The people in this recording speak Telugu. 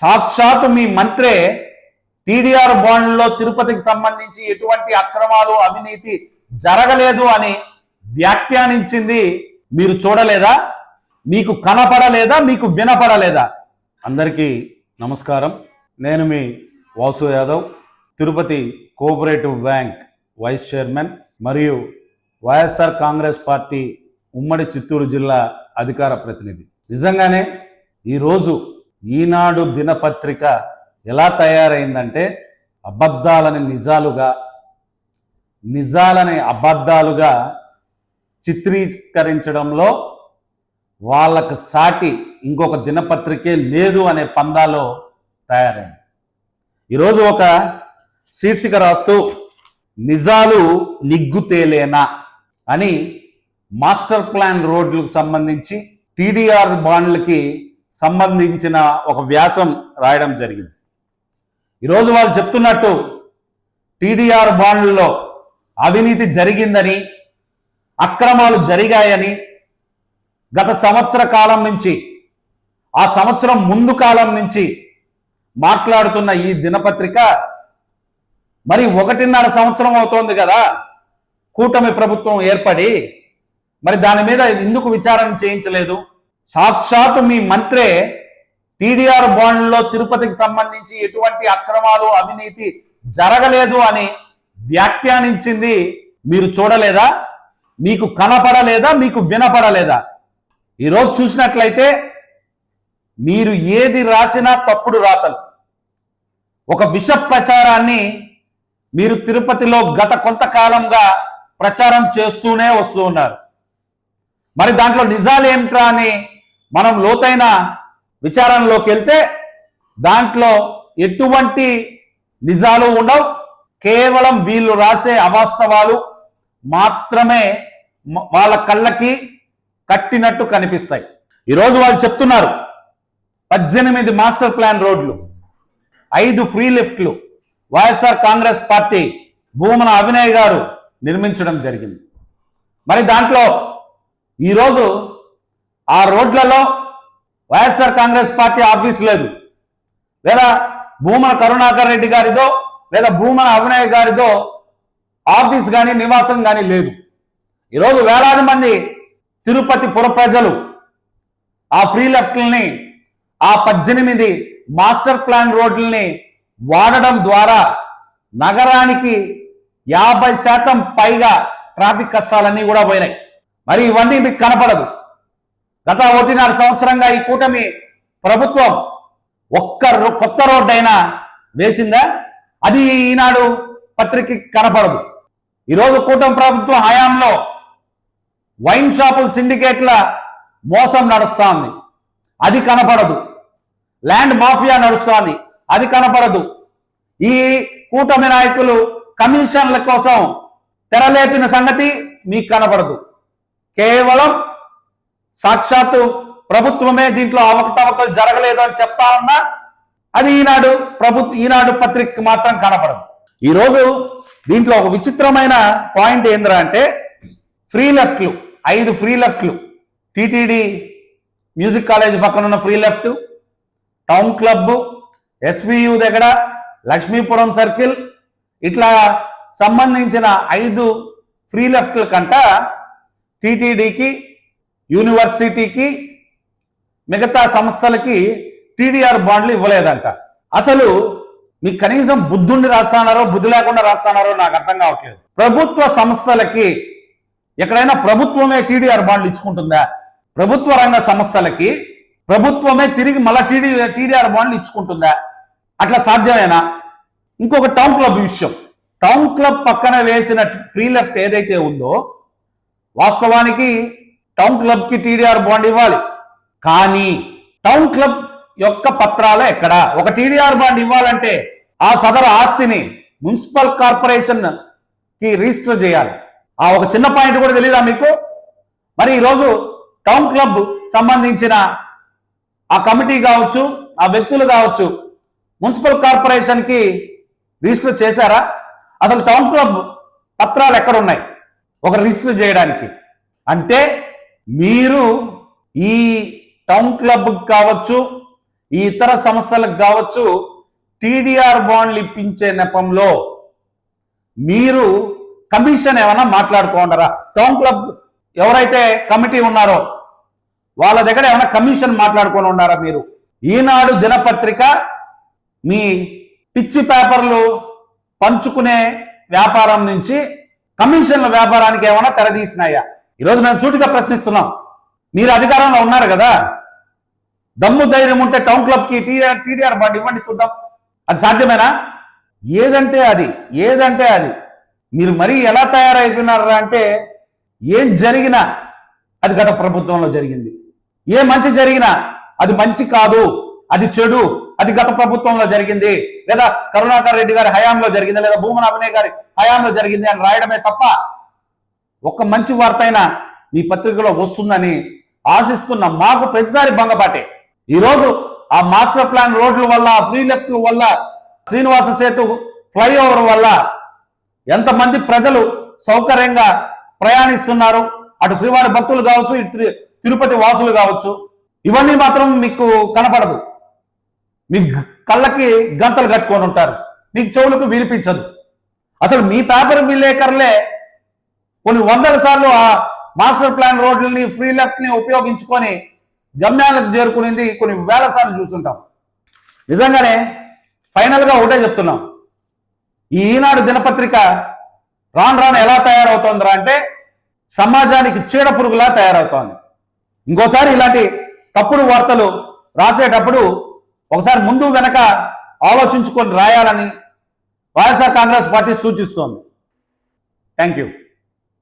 సాక్షాత్ మీ మంత్రే టీడీఆర్ బాండ్లో తిరుపతికి సంబంధించి ఎటువంటి అక్రమాలు అవినీతి జరగలేదు అని వ్యాఖ్యానించింది. మీరు చూడలేదా? మీకు కనపడలేదా? మీకు వినపడలేదా? అందరికీ నమస్కారం. నేను మీ Vasu Yadav Tirupati cooperative bank vice chairman మరియు వైఎస్ఆర్ కాంగ్రెస్ పార్టీ ఉమ్మడి చిత్తూరు జిల్లా అధికార ప్రతినిధి. నిజంగానే ఈరోజు ఈనాడు దినపత్రిక ఎలా తయారైందంటే అబద్ధాలని నిజాలుగా నిజాలని అబద్ధాలుగా చిత్రీకరించడంలో వాళ్ళకు సాటి ఇంకొక దినపత్రికే లేదు అనే పందాలో తయారైంది. ఈరోజు ఒక శీర్షిక రాస్తూ నిజాలు నిగ్గుతేలేనా అని మాస్టర్ ప్లాన్ రోడ్లకు సంబంధించి టీడీఆర్ బాండ్లకి సంబంధించిన ఒక వ్యాసం రాయడం జరిగింది. ఈరోజు వాళ్ళు చెప్తున్నట్టు టీడీఆర్ బాండ్లలో అవినీతి జరిగిందని అక్రమాలు జరిగాయని గత సంవత్సర కాలం నుంచి ఆ సంవత్సరం ముందు కాలం నుంచి మాట్లాడుతున్న ఈ దినపత్రిక మరి ఒకటిన్నర సంవత్సరం అవుతోంది కదా కూటమి ప్రభుత్వం ఏర్పడి మరి దాని మీద ఎందుకు విచారణ చేయించలేదు? సాక్షాత్ మీ మంత్రే టీడీఆర్ బాండ్లో తిరుపతికి సంబంధించి ఎటువంటి అక్రమాలు అవినీతి జరగలేదు అని వ్యాఖ్యానించింది. మీరు చూడలేదా? మీకు కనపడలేదా? మీకు వినపడలేదా? ఈరోజు చూసినట్లయితే మీరు ఏది రాసినా తప్పుడు రాతలు. ఒక విష ప్రచారాన్ని మీరు తిరుపతిలో గత కొంతకాలంగా ప్రచారం చేస్తూనే వస్తూ ఉన్నారు. మరి దాంట్లో నిజాలు ఏమిట్రా అని మనం లోతైన విచారణలోకి వెళ్తే దాంట్లో ఎటువంటి నిజాలు ఉండవు. కేవలం వీళ్ళు రాసే అవాస్తవాలు మాత్రమే వాళ్ళ కళ్ళకి కట్టినట్టు కనిపిస్తాయి. ఈరోజు వాళ్ళు చెప్తున్నారు పద్దెనిమిది మాస్టర్ ప్లాన్ రోడ్లు ఐదు ఫ్రీ లిఫ్ట్లు వైఎస్ఆర్ కాంగ్రెస్ పార్టీ భూమన అభినయ్ గారు నిర్మించడం జరిగింది. మరి దాంట్లో ఈరోజు ఆ రోడ్లలో వైఎస్ఆర్ కాంగ్రెస్ పార్టీ ఆఫీస్ లేదు. లేదా భూమన కరుణాకర్ రెడ్డి గారిదో లేదా భూమన అభినయ్ గారిదో ఆఫీస్ కానీ నివాసం కానీ లేదు. ఈరోజు వేలాది మంది తిరుపతి పుర ప్రజలు ఆ ఫ్రీ లెఫ్ట్లని ఆ పద్దెనిమిది మాస్టర్ ప్లాన్ రోడ్లని వాడడం ద్వారా నగరానికి యాభై శాతం పైగా ట్రాఫిక్ కష్టాలన్నీ కూడా పోయినాయి. మరి ఇవన్నీ మీకు కనపడదు. గత ఒకటిన్నర సంవత్సరంగా ఈ కూటమి ప్రభుత్వం ఒక్క రో- కొత్త రోడ్డు అయినా వేసిందా? అది ఈనాడు పత్రిక కనపడదు. ఈరోజు కూటమి ప్రభుత్వం హయాంలో వైన్ షాపుల సిండికేట్ల మోసం నడుస్తోంది. అది కనపడదు. ల్యాండ్ మాఫియా నడుస్తోంది. అది కనపడదు. ఈ కూటమి నాయకులు కమిషన్ల కోసం తెరలేపిన సంగతి మీకు కనపడదు. కేవలం సాక్షాత్తు ప్రభుత్వమే దీంట్లో అవకతవకలు జరగలేదు అని చెప్తా ఉన్నా అది ఈనాడు ప్రభుత్వ ఈనాడు పత్రిక మాత్రం కనపడదు. ఈరోజు దీంట్లో ఒక విచిత్రమైన పాయింట్ ఏంద్రా అంటే ఫ్రీ లెఫ్ట్లు ఐదు ఫ్రీ లెఫ్ట్లు టిటిడి మ్యూజిక్ కాలేజ్ పక్కన ఉన్న free left town club SVU దగ్గర లక్ష్మీపురం సర్కిల్ ఇట్లా సంబంధించిన ఐదు ఫ్రీ లెఫ్ట్ల కంట టీటీడీకి యూనివర్సిటీకి మిగతా సంస్థలకి టీడీఆర్ బాండ్లు ఇవ్వలేదంట. అసలు మీకు కనీసం బుద్ధుండి రాస్తానారో బుద్ధి లేకుండా రాస్తానారో నాకు అర్థం కావట్లేదు. ప్రభుత్వ సంస్థలకి ఎక్కడైనా ప్రభుత్వమే టీడీఆర్ బాండ్లు ఇచ్చుకుంటుందా? ప్రభుత్వ రంగ సంస్థలకి ప్రభుత్వమే తిరిగి మళ్ళా టీడీ టీడీఆర్ బాండ్లు ఇచ్చుకుంటుందా? అట్లా సాధ్యమేనా? ఇంకొక టౌన్ క్లబ్ విషయం. టౌన్ క్లబ్ పక్కన వేసిన ఫ్రీ లెఫ్ట్ ఏదైతే ఉందో వాస్తవానికి టౌన్ క్లబ్కి టీడీఆర్ బాండ్ ఇవ్వాలి. కానీ టౌన్ క్లబ్ యొక్క పత్రాలు ఎక్కడ? ఒక టీడీఆర్ బాండ్ ఇవ్వాలంటే ఆ సదరు ఆస్తిని మున్సిపల్ కార్పొరేషన్కి రిజిస్టర్ చేయాలి. ఆ ఒక చిన్న పాయింట్ కూడా తెలీదా మీకు? మరి ఈరోజు టౌన్ క్లబ్ సంబంధించిన ఆ కమిటీ కావచ్చు ఆ వ్యక్తులు కావచ్చు మున్సిపల్ కార్పొరేషన్కి రిజిస్టర్ చేశారా? అసలు టౌన్ క్లబ్ పత్రాలు ఎక్కడ ఉన్నాయి? ఒక రిజిస్టర్ చేయడానికి. అంటే మీరు ఈ టౌన్ క్లబ్ కావచ్చు ఈ ఇతర సంస్థలకు కావచ్చు టీడీఆర్ బాండ్లు ఇప్పించే నెపంలో మీరు కమిషన్ ఏమైనా మాట్లాడుకోండరా టౌన్ క్లబ్ ఎవరైతే కమిటీ ఉన్నారో వాళ్ళ దగ్గర ఏమైనా కమిషన్ మాట్లాడుకొని ఉన్నారా మీరు? ఈనాడు దినపత్రిక మీ పిచ్చి పేపర్లు పంచుకునే వ్యాపారం నుంచి కమిషన్ల వ్యాపారానికి ఏమైనా తెరదీసినాయా? ఈరోజు మేము సూటిగా ప్రశ్నిస్తున్నాం. మీరు అధికారంలో ఉన్నారు కదా? దమ్ము ధైర్యం ఉంటే టౌన్ క్లబ్కి టీఆర్ టీడీఆర్ బాండ్ ఇవ్వండి చూద్దాం. అది సాధ్యమేనా? ఏదంటే అది ఏదంటే అది. మీరు మరీ ఎలా తయారైపోయినారా అంటే ఏం జరిగినా అది గత ప్రభుత్వంలో జరిగింది. ఏ మంచి జరిగినా అది మంచి కాదు అది చెడు అది గత ప్రభుత్వంలో జరిగింది. లేదా కరుణాకర్ రెడ్డి గారి హయాంలో జరిగింది లేదా భూమన అభినయ్ గారి హయాంలో జరిగింది అని రాయడమే తప్ప ఒక్క మంచి వార్త అయినా మీ పత్రికలో వస్తుందని ఆశిస్తున్న మాకు ప్రతిసారి భంగపాటే. ఈరోజు ఆ మాస్టర్ ప్లాన్ రోడ్ల వల్ల ఫ్రీ లెఫ్ట్ వల్ల శ్రీనివాస సేతు ఫ్లైఓవర్ వల్ల ఎంతమంది ప్రజలు సౌకర్యంగా ప్రయాణిస్తున్నారు. అటు శ్రీవారి భక్తులు కావచ్చు ఇటు తిరుపతి వాసులు కావచ్చు. ఇవన్నీ మాత్రం మీకు కనపడదు. మీ కళ్ళకి గంతలు కట్టుకొని ఉంటారు. మీకు చెవులకు వినిపించదు. అసలు మీ పేపర్ విలేకరులే కొన్ని వందల సార్లు ఆ మాస్టర్ ప్లాన్ రోడ్లని ఫ్రీ లెఫ్ట్ని ఉపయోగించుకొని గమ్యాలకు చేరుకునేది కొన్ని వేల సార్లు చూస్తుంటాం. నిజంగానే ఫైనల్గా ఒకటే చెప్తున్నాం. ఈ ఈనాడు దినపత్రిక రాను రాను ఎలా తయారవుతుందిరా అంటే సమాజానికి చీడ పురుగులా తయారవుతోంది. ఇంకోసారి ఇలాంటి తప్పుడు వార్తలు రాసేటప్పుడు ఒకసారి ముందు వెనక ఆలోచించుకొని రాయాలని వైఎస్ఆర్ కాంగ్రెస్ పార్టీ సూచిస్తోంది. Thank you